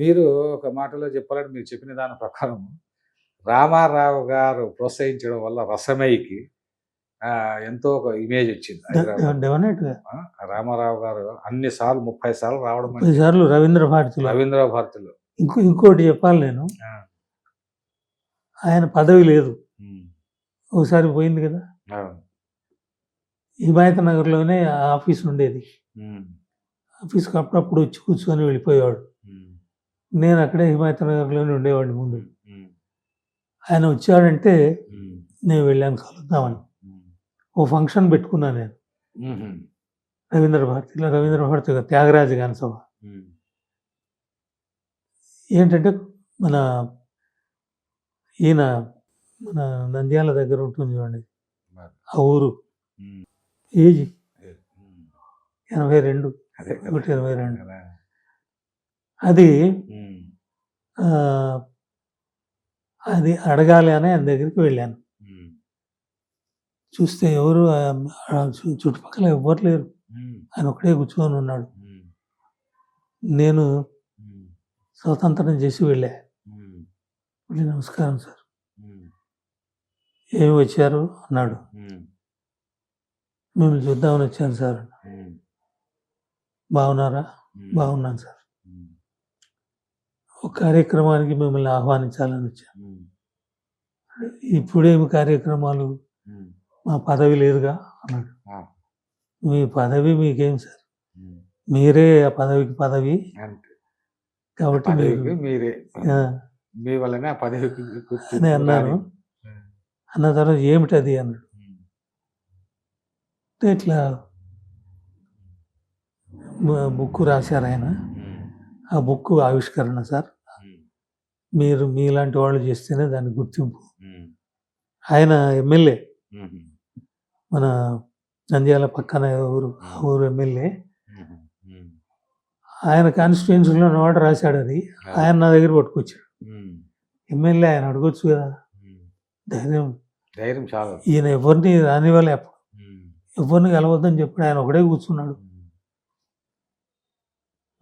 మీరు ఒక మాటలో చెప్పాలంటే మీరు చెప్పిన దాని ప్రకారం రామారావు గారు ప్రోత్సహించడం వల్ల రసమయికి ఎంతో ఒక ఇమేజ్ వచ్చింది రామారావు గారు అన్ని సార్లు ముప్పై సార్లు రావడం ముప్పై సార్లు రవీంద్ర భారతిలో. రవీంద్ర భారతిలో. ఇంకో ఇంకోటి చెప్పాలి నేను. ఆయన పదవి లేదు. ఒకసారి పోయింది కదా? హిమాయత్ నగర్లోనే ఆఫీస్ ఉండేది. ఆఫీస్కి అప్పుడప్పుడు వచ్చి కూర్చొని వెళ్ళిపోయేవాడు. నేను అక్కడే హిమాయత్ నగర్లోనే ఉండేవాడిని ముందు. ఆయన వచ్చాడంటే నేను వెళ్ళాను కలుద్దామని. ఓ ఫంక్షన్ పెట్టుకున్నాను నేను. రవీంద్ర భారతిలో రవీంద్ర భారతి త్యాగరాజ గాన సభ. ఏంటంటే మన ఈయన మన నంద్యాల దగ్గర ఉంటుంది చూడండి. ఆ ఊరు. ఏజీ. ఎనభై రెండు ఒకటి ఇరవై రెండు. అది అది అడగాలి అని ఆయన దగ్గరికి వెళ్ళాను. చూస్తే ఎవరు చుట్టుపక్కల ఎవ్వరు లేరు. ఆయన ఒకడే కూర్చొని ఉన్నాడు. నేను స్వతంత్రం చేసి వెళ్ళా. వెళ్ళి నమస్కారం సార్. ఏమి వచ్చారు? అన్నాడు. మిమ్మల్ని చూద్దామని వచ్చాను సార్. బాగున్నారా? బాగున్నాను సార్. ఒక కార్యక్రమానికి మిమ్మల్ని ఆహ్వానించాలని వచ్చాను. ఇప్పుడేమి కార్యక్రమాలు? మా పదవి లేదుగా అన్నాడు. మీ పదవి మీకేం సార్? మీరే ఆ పదవికి పదవి. కాబట్టి మీరు మీ వల్లనే ఆ పదవికి అని అన్నాను. అన్న తర్వాత ఏమిటి అది అన్నాడు. అంటే ఇట్లా బుక్ రాశారు ఆయన. ఆ బుక్ ఆవిష్కరణ సార్. మీరు మీలాంటి వాళ్ళు చేస్తేనే దాని గుర్తింపు. ఆయన ఎమ్మెల్యే. మన నంద్యాల పక్కన ఊరు ఊరు ఎమ్మెల్యే. ఆయన కాన్స్టిట్యున్సీలో వాడు రాశాడు అది. ఆయన నా దగ్గర పట్టుకొచ్చాడు. ఎమ్మెల్యే ఆయన అడగొచ్చు కదా. ధైర్యం. ధైర్యం చాలా. ఈయన ఎవరిని రానివ్వలే అప్పుడు. ఎవరిని కలవద్దని చెప్పాడు ఆయన ఒకడే కూర్చున్నాడు.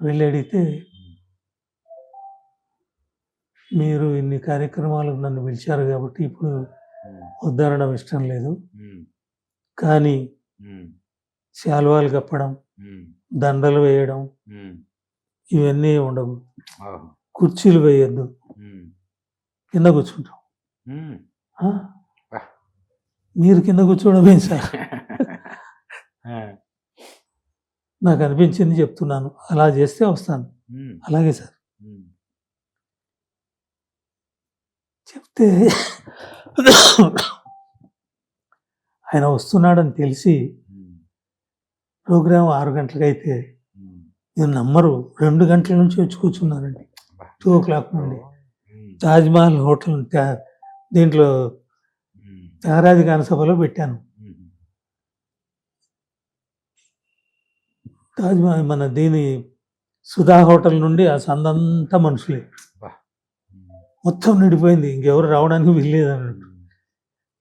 వెళ్ళి అడిగితే మీరు ఇన్ని కార్యక్రమాలకు నన్ను పిలిచారు కాబట్టి ఇప్పుడు వద్దనడం ఇష్టం లేదు. కానీ శాలువాలు కప్పడం దండలు వేయడం ఇవన్నీ ఉండవు. కుర్చీలు వేయొద్దు. కింద కూర్చుంటాం. మీరు కింద కూర్చోవడం ఏం సార్? నాకు అనిపించింది చెప్తున్నాను. అలా చేస్తే వస్తాను. అలాగే సార్. చెప్తే ఆయన వస్తున్నాడని తెలిసి ప్రోగ్రాం ఆరు గంటలకైతే. నేను నమ్మరు రెండు గంటల నుంచి వచ్చి కూర్చున్నానండి. టూ ఓ క్లాక్ నుండి తాజ్మహల్ హోటల్ దీంట్లో త్యాగరాజ గాన సభలో పెట్టాను తాజ్మహల్ మన దీని సుధా హోటల్ నుండి ఆ సందంతా మనుషులే మొత్తం నిండిపోయింది. ఇంకెవరు రావడానికి వీల్లేదు అన్నట్టు.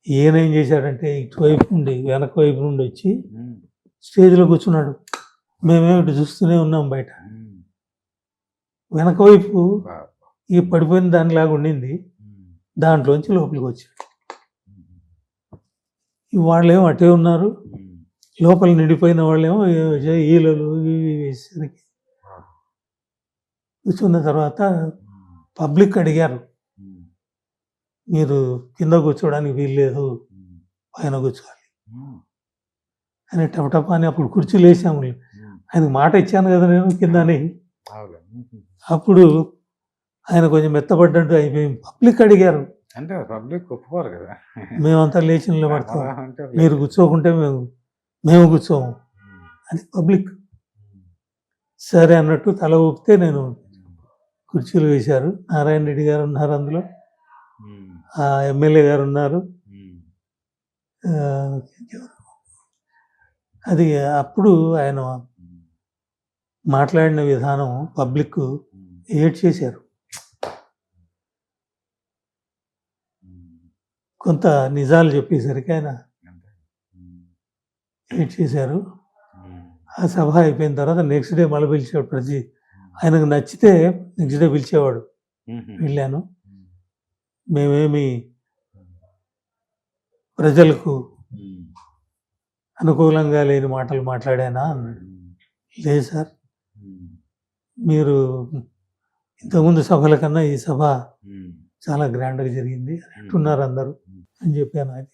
ఈయన ఏం చేశాడంటే ఇటువైపు నుండి వెనక వైపు నుండి వచ్చి స్టేజ్లో కూర్చున్నాడు. మేమేమిటి చూస్తూనే ఉన్నాం బయట. వెనక వైపు ఈ పడిపోయిన దానిలాగా ఉండింది. దాంట్లోంచి లోపలికి వచ్చాడు. వాళ్ళేమో అటే ఉన్నారు. లోపల నిండిపోయిన వాళ్ళేమో ఈలలు ఇవి వేసేసరికి. కూర్చున్న తర్వాత పబ్లిక్ అడిగారు. మీరు కింద కూర్చోవడానికి వీల్లేదు పైన కూర్చోవాలి. అని టపటపా అని అప్పుడు కుర్చీలు వేసాము ఉమ్. ఆయనకు మాట ఇచ్చాను కదా నేను కింద అని. అప్పుడు ఆయన కొంచెం మెత్తపడ్డట్టు అయిపోయింది పబ్లిక్ అడిగారు. అంటే పబ్లిక్ ఒప్పుకోరు కదా. మేమంతా లేచి నిలబడతాం. మీరు కూర్చోకుంటే మేము మేము కూర్చోము అది పబ్లిక్. సరే అన్నట్టు తల ఊపితే నేను కుర్చీలు వేశారు. నారాయణ రెడ్డి గారు ఉన్నారు అందులో. ఎమ్మెల్యే గారు ఉన్నారు. ఆ, అది అప్పుడు ఆయన మాట్లాడిన విధానం పబ్లిక్ ఏడ్ చేశారు. కొంత నిజాలు చెప్పేసరికి ఆయన ఏడ్ చేశారు. ఆ సభ అయిపోయిన తర్వాత నెక్స్ట్ డే మళ్ళీ పిలిచాడు ప్రతి ఆయనకు నచ్చితే నెక్స్ట్ డే పిలిచేవాడు. వెళ్ళాను. మేమేమి ప్రజలకు. అనుకూలంగా లేని మాటలు మాట్లాడానా అన్నాడు లేదు సార్. మీరు ఇంతకుముందు సభల కన్నా ఈ సభ. చాలా గ్రాండ్గా జరిగింది అని అంటున్నారు అందరూ అని చెప్పాను అది